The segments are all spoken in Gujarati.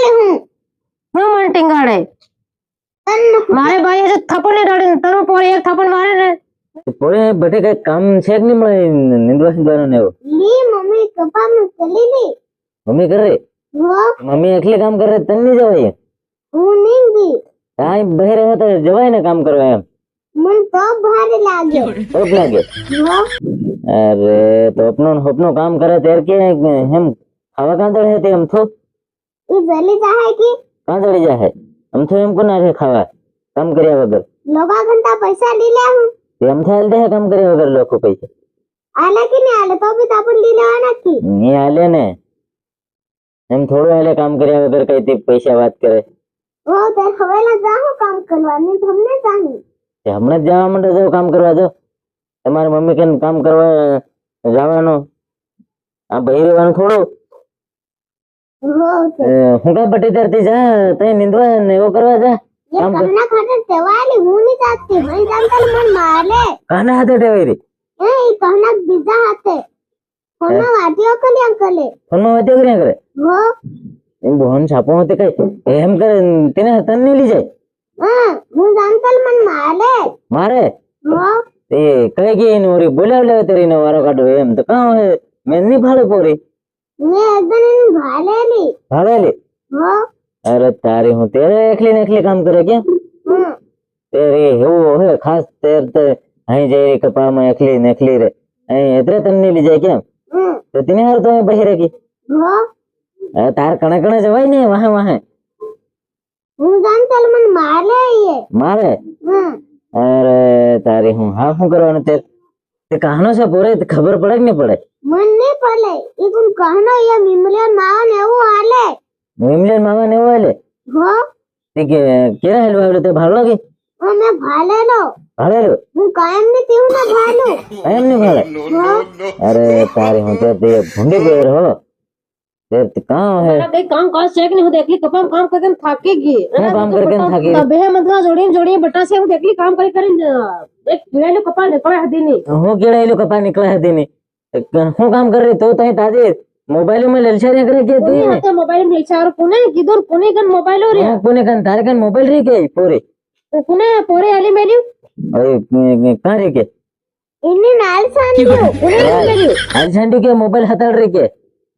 વાલી હું હું મને ટીંગાડે તન મારે ભાઈ હજુ થપ્પડ નહીં ડાળે તનો પોરે એક થપ્પડ મારે ને પોરે બટે કઈ કામ છે કે નહીં મળે નિંદવા સિંદવાનું ને એવું લી મમ્મી કપામાં ચલી લી મમ્મી કરે હો મમ્મી એકલી કામ કરે તને નહીં જવાય હું નહીં ગઈ કાંઈ બહેર હોય તો જવાય ને કામ કરવા એમ મન તો ભારે લાગ્યો તોપ લાગે હો અરે તો અપનો ને હપનો કામ કરે ત્યારે કે એમ ખાવા કાંદળ હે તે એમ થો ઈ જલી જાહે કે? જલી જાય? એમ તો એમ કોના રે ખાવા? કામ કર્યા વગર. લોગા ઘંટા પૈસા લી લે હું. એમ થાલ દે કામ કર્યા વગર લોકો પૈસા. આલે કે નહીં આલે? તો બી તો આપણે લી લેવાના કી ની હાલે ને. એમ થોડું હાલે કામ કર્યા વગર કઈ તે પૈસા વાત કરે. ઓ તે હવેલા જાહું કામ કરવાની તમને જાહું. તે હમણાં જ જવા માટે જાવ કામ કરવા જો. તમારી મમ્મી કેમ કામ કરવા જવાનું? આ ભાઈ રહેવાનું થોડું. હું. કઈ પટ્ટી તરતી જા તે નિંદવા ને એવો કરવા જા. તમને ખાતે ટેવાયેલી હું ની જાતી. મને જાણતા મન મારે. કાના હાથે ટેવાયેલી? એ કાના બીજા હાથે. ફોનમાં વાટીઓ કરી અંકલે ફોનમાં વાટીઓ કરી અંકલે હો. એમ બોન છાપો હોતે કઈ એમ કરે તેને તનની લઈ જાય? હા હું જાણતા મન મારે. મારે? હો. એ કઈ ગઈ નોરી બોલાવ લે તરીનો વારો કાઢો એમ તો કાં મેં ની ભાળે પોરી. અરે તારી હું તેરે એકલી ને એકલી કામ કરે કે તેરે એવું હે ખાસ તેર તે અહીં જઈ રહી કપામાં એકલી ને રે અહીં એતરે તમને લઈ જાય કેમ? તો તને હર તો બહી રાખી તાર કણે કણે જવાય ને વાહ વાહ. હું જાણ ચાલ મને મારે મારે? અરે તારી હું હા શું કરવાનું તેર? कहानों से बोरे तो खबर पड़े कि नहीं पड़े? मन नहीं पड़े। एक उन कहानों या मिमलियन मामा ने वो आले। मिमलियन मामा ने वो आले? हो। ठीक है किरा हेलो हेलो ते भालो की? ओ मैं भाले लो। भाले लो? वो कायम नहीं तीव्र ना भालो। कायम नहीं भाले? हो। अरे पारी तो हो तेरे भंडे गए रहो तो है? काम काम काम से मोबाइल में ललचा रे करे के दी तो मोबाइल में ललचा और किधर पुणे कन मोबाइल रे पुणे कन तारे कन मोबाइल रे के पूरे। पुणे पूरे आली मेरी अरे का के इन्ने नाल सांडियो पुणे मेली। नाल सांडियो के मोबाइल हतल रे के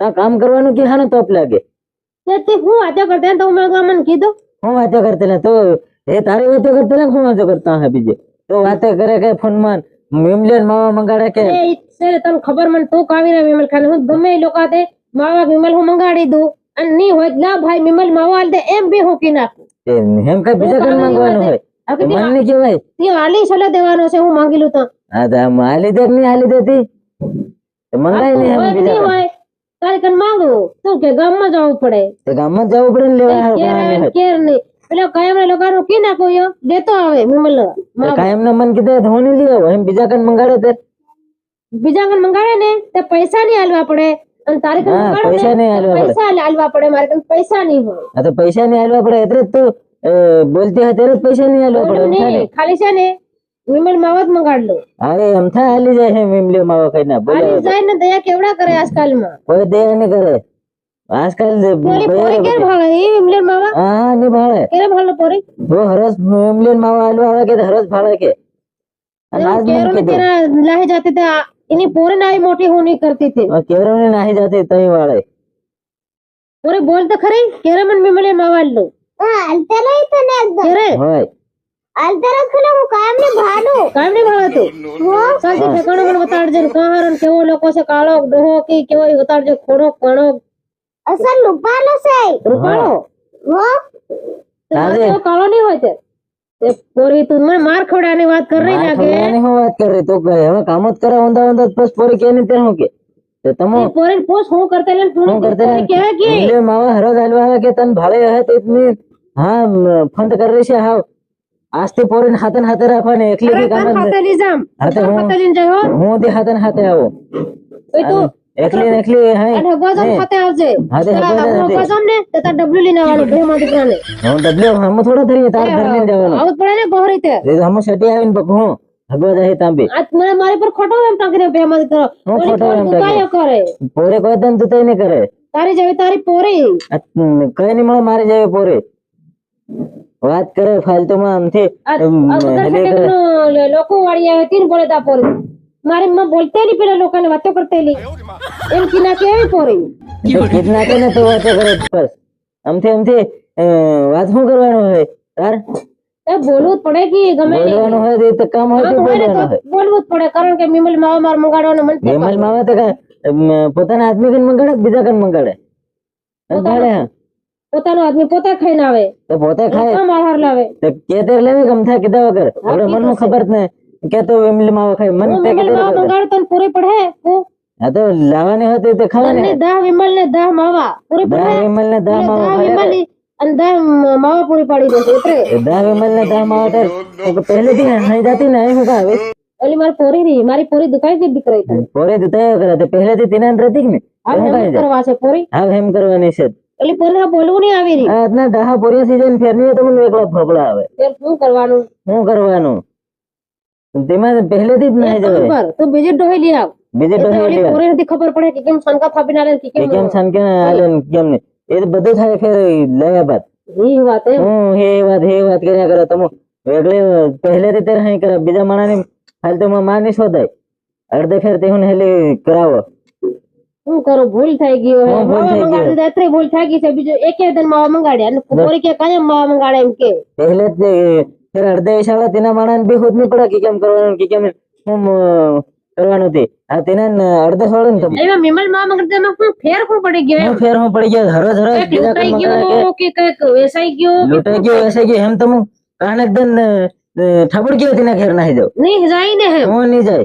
તા કામ કરવાનું કે હાને તોપ લાગે તે તે હું વાતો કરતા તો મેં મને કીધું હું વાતો કરતે ને તો એ તારી વાતો કરતે ને હું વાતો કરતા હે બીજે તો વાતો કરે કે ફોન માં મિમલેન માવા મંગાડે કે એ છે તને ખબર મને તું કાવી રે વિમલ ખાને હું ગમે એ લોકો હાથે માવા વિમલ હું મંગાડી દઉં અને ની હોય તો લા ભાઈ વિમલ માવા આલ દે એમ બી હું કી નાખું એ એમ કઈ બીજા કઈ માંગવાનું હોય હવે તો મન નહીં કહેવાય તે આલી છોલે દેવાનો છે હું માંગેલું તો આ તો આમ હાલી દે કે નહીં હાલી દેતી તો મંગાઈ નહીં હોય એમ કે નહીં બીજા હોય તારે કન માંગુ. તું કે ગામમાં જવું પડે? તો ગામમાં જવું પડે ને લેવા હારું નહીં. કેર નહીં. પેલો કાયમ લોકોનું કી નાખો યો દેતો આવે મિમલ કાયમ ના મન કીધે ધોની લીધો એમ બીજા કન મંગાડે તે? બીજા કન મંગાડે ને? તે પૈસા નહીં આલવા પડે. અને તારે કન હા, મંગાડે પૈસા ને નહીં તો આલવા પડે. પૈસા આલવા પડે. મારે કન પૈસા નહીં હોય. આ તો પૈસા નહીં હાલવા પડે. એટલે તું બોલતી હતી ત્યારે પૈસા નહીં હાલવા પડે. ને. ખાલી છે ને? વિમલ માવત મંગાડ લો અરે એમ થાય હાલી જાય છે મીમલી માવા કઈ ના બોલે આલી જાય ને દયા કેવડા કરે આજકાલમાં કોઈ દયા નહીં કરે આજકાલ જે પોરી પોરી બૈરા કેર ભાળે એ વિમલેર માવા હા હા નહીં ભાળે કેરે ભાળે પોરી બહુ હરસ મીમલી માવા હાલવા આવે કે હરસ ભાળે કે અને આજ મને કેરો ને કીધું તેરા લાહે જાતે તે આ- એની પોરી નાઈ મોટી હોની કરતી હતી કેરો ને નાહી જાતી તઈ વાળે પોરી બોલ તો ખરી કેરે મન વિમલે માવા લો हाँ अलतेरा ही तो ना एकदम કેરે હોય ಅಲ್ತರ ಕುಲ ಕಾಮ್ನೆ ಭಾನು ಕಾಮ್ನೆ ಭಾವತು ಸಂತ ಠೇಕಾಣ ಮನ ಬತಾಡ್ ಜನ್ ಕಾರಣ ಕೇವೋ ಲೋಕೋ ಸೆ ಕಾಳೋ ಡೋಹೋ ಕಿ ಕೇವೋ ಬತಾಡ್ ಜೋ ಖೋಡೋ ಕಣೋ અસલ રૂપાલો છે. રૂપાલો વો તારે. કાળો નહીં હોય છે તે પોરી તું મને માર ખવડાની વાત કર રહી લાગે. મને હું વાત કર રહી? તો કે હવે કામ જ કરે ઓંધા ઓંધા બસ પોરી કે નહીં તે હું કે? તો તમો પોરી પોસ હું કરતે લે તું કરતે કે કે માવા હરો ગાલવા ભાવે હા ફંડ કર છે હા আসতে পরেন হাতেন হাতে রাখেন একলি কি কামান হাতালি যাম হাতে হাতালিন যাও মোদে হাতেন হাতে আও ওই তো একলি একলি হ্যাঁ আরে গজম হাতে আও যে হাতে হাতে গজম নে তে তার ডব্লিউ লিনা वालो বে মাদে প্রাণে হ্যাঁ ডব্লিউ হাম থোড়া ধরি তার ধরলেন যাও আউত পড়ানে বহরিতে এই হাম সেটি আইন বকহো हगवा जाए तांबे आज मैं मारे पर खोटो हम टांगे बे हमारे तरफ़ खोटो हम टांगे करे पोरे कोई दन दुते नहीं करे तारे जावे तारे पोरे कहे नहीं मारे जावे पोरे વાત કરે ફાલતુમાં આમથી. લે- લોકો વાળી આવે તીન બોલે તા પોરી. મારી માં બોલતે નહીં પેલા લોકોને વાતો કરતેલી એમ કી ના કેવી પોરી. તો કે ને તો વાતો કરે બસ. આમથી આમથી વાત શું કરવાનું હોય? તાર એ બોલવું જ પડે કે ગમે. બોલવાનું હોય તો કામ હોય તો બોલવાનું હોય. બોલવું જ પડે કારણ કે મિમલ માવા માર મંગાડવાનો મન. વિમલ માવા તો પોતાના આદમી કન મંગાડે કે બીજા કન મંગાડે? મંગાડે. પોતાનો આદમી પોતે ખાઈને આવે. તો પોતે ખાય. કામ આહાર લાવે. તો કે તેર લેવી ગમથા કીધા વગર? આપણે મનનું ખબર જ નહીં. કે તો એમલી માવા ખાય. મન તે કીધું માવા વગર. પૂરી પડે હું? તો લાવવાની હતી તો ખાવાની ને દા વિમલ ને દા માવા. પૂરી પડે. દા વિમલ ને દા માવા વિમલ અને દા માવા પૂરી પાડી દેશે એટલે. દા વિમલ ને દા માવા તો પહેલે પહેલેથી નહીં જાતી ને હું કા ઓલી મારી પોરી રહી મારી પોરી દુકાનથી દીકરી પોરી પોરે કરે તો પહેલેથી તિનાન રહેતી કે ને હા એમ કરવાની છે. ઓલી પોરી બોલવું નહીં આવી રહી આ આજના દહા પોરીઓ સીઝન ફેરની તો મને એકલા ફોફળા આવે ત્યારે શું કરવાનું શું કરવાનું તેમાં પહેલેથી જ નહીં જવાય ખબર તું બીજી ડોહી લઈ આવ બીજે એ તો ડોહી ઓલી લેવા. પોરી નથી ખબર પડે કે કેમ સનકા થાપીને આલે કે કે કેમ કેમ છાન કે હાલે ને કેમ નહીં એ તો બધું થાય ફેર લયા બાદ ઈ વાત એમ હું હે વાત હે વાત કર્યા કરે તમે વેગળે પહેલેથી તે અહીં કરે બીજા માણસને ફાલતુમાં માં નહીં શોધાય અડધે ફેર તે હું હેલી કરાવો શું કરું ભૂલ થઈ ગયો હે હા, ભૂલ માવા થઈ ગઈ. મંગાડી દીધા એટલી ભૂલ થઈ ગઈ છે બીજું એકે દિન માવા મંગાડ્યા અને પોરી કે કાયમ માવા મંગાડે એમ કે પહેલે જ તે ફેર અડધે શાળા તેના માણસ બી ખુદ નહીં પડે કે કેમ કરવાનું કે કેમ હું અ, કરવાનું તે આ તેના ન અડધે છોડે ને તમે એમાં મિમલ માવા મંગાડી એમાં શું ફેર શું પડી ગયો એમ હું ફેર હું પડી ગયો હરો હરો કઈક બીજા લૂંટાઈ કોઈ મંગાવે કે ગયો કે કઈક વેસાઈ ગયો કે લૂંટાઈ ગયો એસે ગયો એમ તમે કાન એકદમ ઠબડ ગયો તેના ઘેર નાહી જાવ નહીં જાય ને એમ હું નહીં જાય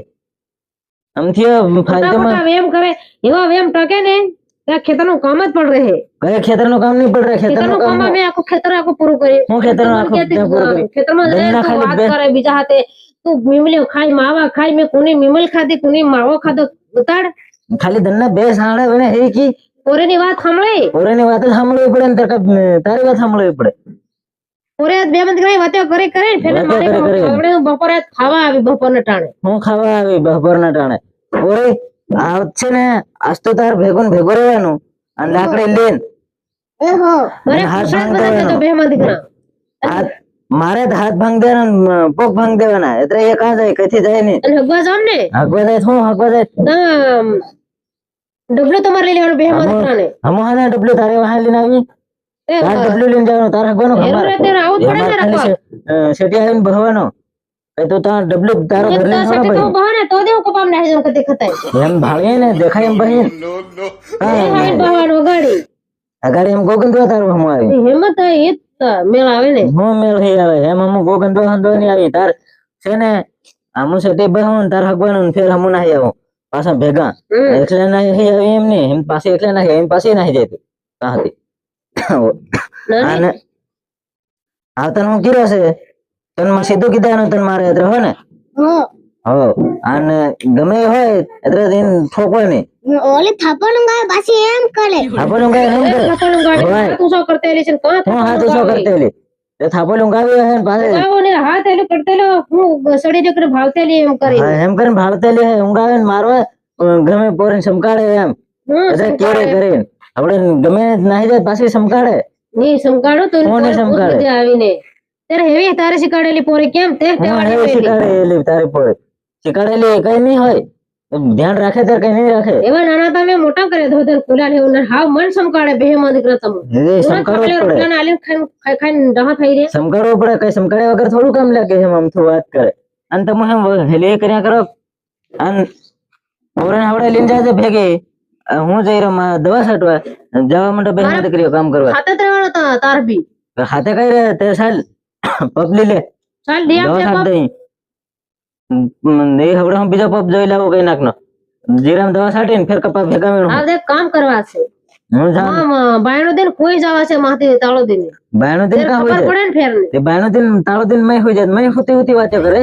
આમથી ફાલતુમાં વેમ કરે એવા વેમ ટકે ને ખેતરનું કામ જ પડ રહે. કયા ખેતરનું કામ નહીં પડ રહ્યા ખેતરનું કામ મેં આખું ખેતર આખું પૂરું કર્યું હું ખેતરનું આખું પૂરું કર્યું. ખેતરમાં જઈને વાત કરે બીજા હાથે તું મીમલ્યો ખાઈ માવા ખાઈ મેં કોની મીમલ ખાધી કોની માવો ખાધો ઉતાડ ખાલી ધનના બે સાંડા બને હે કી? પોરેની વાત સાંભળે? ઓરેની વાત સાંભળવી પડે ને તારી વાત સાંભળવી પડે. પોરે બે મંદ કઈ વાતો કરી કરી ફેર વાતો મારી કરી કરી. આપણે બપોરે ખાવા આવી બપોરને ટાણે. હું ખાવા આવી બપોરના ટાણે. ઓરે આ છે ને આજ તો તાર ભેગું ને રહેવાનું. અને લાકડી લઈને એ હો મારે હાથ ખુશાલ ભાંગતો બધા એનો. તો બે માં દીકરા હાથ મારે હાથ ભાંગ દેવાના પગ ભાંગ દેવાના. એટલે એ કાં જાય કથી જાય નહીં. અને હગવા જામ ને? હગવા જાય શું હગવા જાય. ડબલો તમારે લઈ લેવાનું બે માં આમાં- દીકરાને હમો હાને ડબલું તારે વાહન લઈને આવી તાર ડબલું લઈને જવાનું? તાર હગવાનું ખબર રે ત્યારે આવું જ પડે ને એમાં ખાલી રખવા. શે- અ, શેઠી આવીને ભરવાનો. એ તો તાર ડબલું તારો ઘર લઈને થોડો ભાઈ. બહાને તો દેવું કપામ નાખી દેવું કદી ખતાય એમ ભાળીએ ને દેખાય એમ ભાઈ ગાડી અગાડી એમ ગોગંદવા તારું હમો આવી. હિંમત એ મેળ આવે ને. હું મેળ થઈ આવે. એમ હમુ ગોગંદવા હંદવા નહીં આવી. તાર છે ને આમુ સેટી બહું તાર હગવાનું ફેર હમુ નાહી આવું. પાછા ભેગા. એટલે નાહી આવી એમ નહીં. એમ પાસે એટલે નાહી એમ પાસે નાહી જતી કાંથી ના, અને આવતન હું કીધો છે? તને માં સીધું કીધાનું તને મારે અત્રે હો ને? હો. હો. અને ગમે હોય અત્રે દિન ઠોકો ને ઓલે થાપણ ગાય પાછી એમ કરે. થાપણ કઈ એમ કરે. થાપણ ગાડી તું શું કરતે કરતેલી છે ને હા તું શું કરતે? કરતેલી? તે થાપો લંગાવી હે પાસે આવો ને હાથ એલું કરતેલો હું સડી નીકળે ભાવતેલી એમ કરી. હા, એમ કરીને ભાળતેલી હે ઊંઘાવે ને મારવા ગમે પોરીને સમકાળે એમ. એટલે કેરે કરીને. આપણે ગમે નાહી જાય પાછી સમકાળે. ની સમકાડો તો કોને સમકાળે? આવીને. ત્યારે હેવી તારે શીખવાડેલી પોરે કેમ? તે. શીખાડેલી તારી પોરી. શીખાડેલી કઈ નહીં હોય. ધ્યાન રાખે ત્યારે કઈ નહીં રાખે. એવા નાના તમે મોટા કરે તો કુલા લેવું ને હાવ મન સમકાડે બે માં દીકરા તમ. એ સમકાળો પડે. ના આલે ખાઈ ખાઈ રહા થઈ રે સમકાળો પડે કઈ સમકાળે વગર થોડું કામ લાગે છે આમ તો વાત કરે. અને તમે હેલે કર્યા કરો. અન પોરાને આવડે લઈને જાય ભેગી. હું જઈ રહ્યો મારા દવા છાંટવા જવા માટે બે મારા- દીકરીઓ કામ કરવા હાથે જ રહેવાનો તા- તાર બી હાથે કઈ રહે તે સાલ પપલી લે ચાલ ડી દવા આપજે છાંટ બાપ. દઈ એ હવડે હું બીજો પપ જોઈ લાવું કઈ નાખનો જીરામ દવા છાંટીને ફેર કપા ભેગા મેળવું આ દેખ કામ કરવા છે હું જાણ આમ બાયણો દિન કોઈ જવા છે માથી તાળો દિન બાયણો દિન કા હોય ખબર છે પડે ને ફેર ને તે બાયણો દિન તાળો દિન મય હોય જાય મય હોતી હોતી વાતો કરે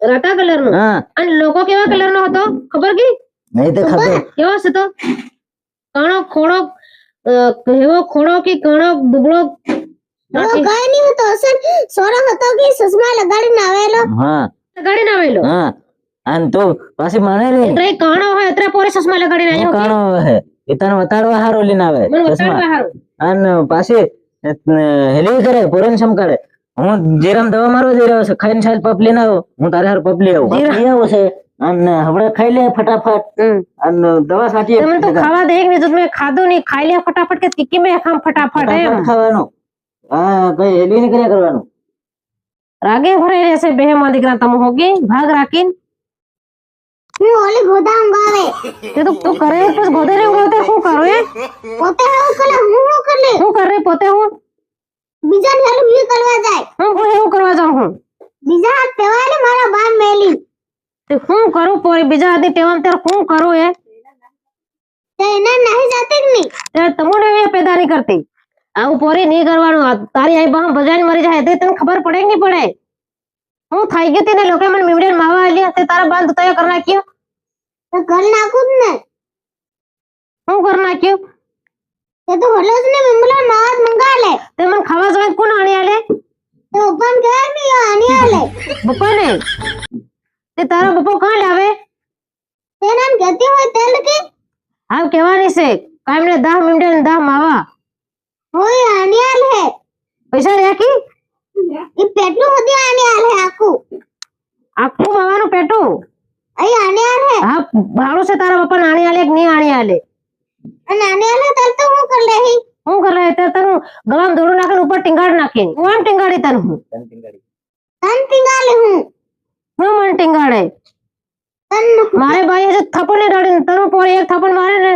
લાતા કલરનું હોય રાતા કલર નો હા. અને લોકો કેવા કલર નો હતો? ખબર કે? નહીં તો ખાતો કેવો હતો કણો ખોડો કેવો ખોડો કે કણો દુબળો? કઈ નહીં હતો અસલ સોરો હતો કે સસમા લગાડીને આવેલો? હા. લગાડી ના આવેલો? હા. અને તો પાછી મને નહીં એટલે કણો હોય એટલે પોરે સસમા લગાડીને આવ્યો કાણો હે એ તને વતાડવા હારો લઈને આવે. સસમા અને પાછી હેલી કરે પોરણ સમકાળે. હું જીરામ દવા મારવા જઈ રહ્યો છે ખાઈને સાલ પપ લઈને આવો હું તારે હાર પપ લઈ આવું પપ લઈ આવું છે અને હમણાં ખાઈ લે ફટાફટ હમ. અને દવા સાચી તમે તો ખાવા દે કે મેં ખાધું નહીં ખાઈ લે ફટાફટ કે તીકી મેં ખામ ફટાફટ એમ ખાવાનું હા કઈ હેલી ની કર્યા કરવાનું રાગે ભરાઈ રહેશે બે માં દીકરા તમે હોગી ભાગ રાખીને હું ઓલી ગોદામ ગાવે તે તો તું કરે પછી ગોદે રે ગોદે શું કરો એ પોતે એવું કરે હું શું કરે શું કરે પોતે હું બીજા હેલ્પ બી કરવા જાય. હું કોઈ એવું કરવા જાઉં હું? બીજા હાથ ને મારા બાન મેલી. તે હું કરું પોરી? બીજા હાથે ટેવામ ત્યારે હું કરું એ? તે એને નહીં જાતી નહીં. ત્યારે તમને એ પેદા નહીં કરતી. આવું પોરી નહીં કરવાનું. તારી આઈ બા બજારી મરી જાય તે તને ખબર પડે કે નહીં પડે? હું થઈ ગઈ તેને લોકો મને મીવડે માવા આલી તે તારા તો તય કરી નાખ્યો? તો ઘર નાખું જ ને. હું કરી નાખ્યું? તે તો હોલો જ ને મિમલા માવાત મંગાલે. તે મને ખાવા જવાય કોણ આણી આલે તો ઓપન કરની આણી આલે બપા ને તે તારા બપો કાં લાવે? તે નામ કહેતી હોય તેલ કે? હા કેવાની છે. કામ ને દહ મિનિટે ને 10 માવા. હોય આણી આલ હે. પૈસા રાખી એ પેટલું હોદી આની આલ હે આખું. આખું માવાનું પેટું? અહીં આની આલ હે. હા ભાડું છે તારા બપા આણી આલે કે નહીં આણી આલે અને આની આલ હે તલ તો હું કર લેહી? હું કરે તે તનું ગળામાં દોડું નાખીને ઉપર ટીંગાડ નાખીને. હું આમ ટીંગાડી તને હું? તન હું? હું મને ટીંગાડે? તન મારે ભાઈ હજુ થપ્પડ ને ડાળીને તનું પોરે એક થપ્પડ મારે ને.